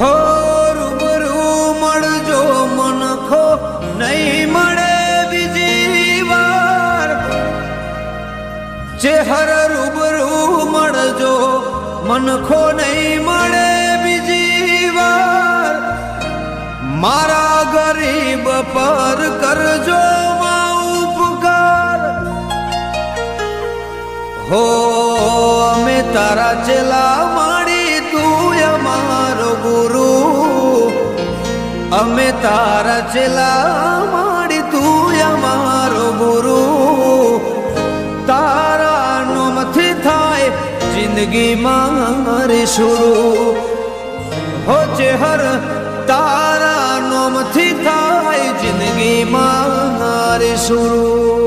હો મળજો મનખો, નહીં મળે બીજી વાર. ચેહર રૂબરૂ મળજો મનખો, નહીં મળે બીજી વાર. મારા ગરીબ પર કરજો ઉપકાર. હો, અમે તારા ચલાવ আমি তারা ছিলাম আর তুই আমার গুরু। তারা নুমথি থায় জিন্দগি মার শুরু। হচ্ছে হর তারা নুমথি থায় জিন্দগি মার শুরু।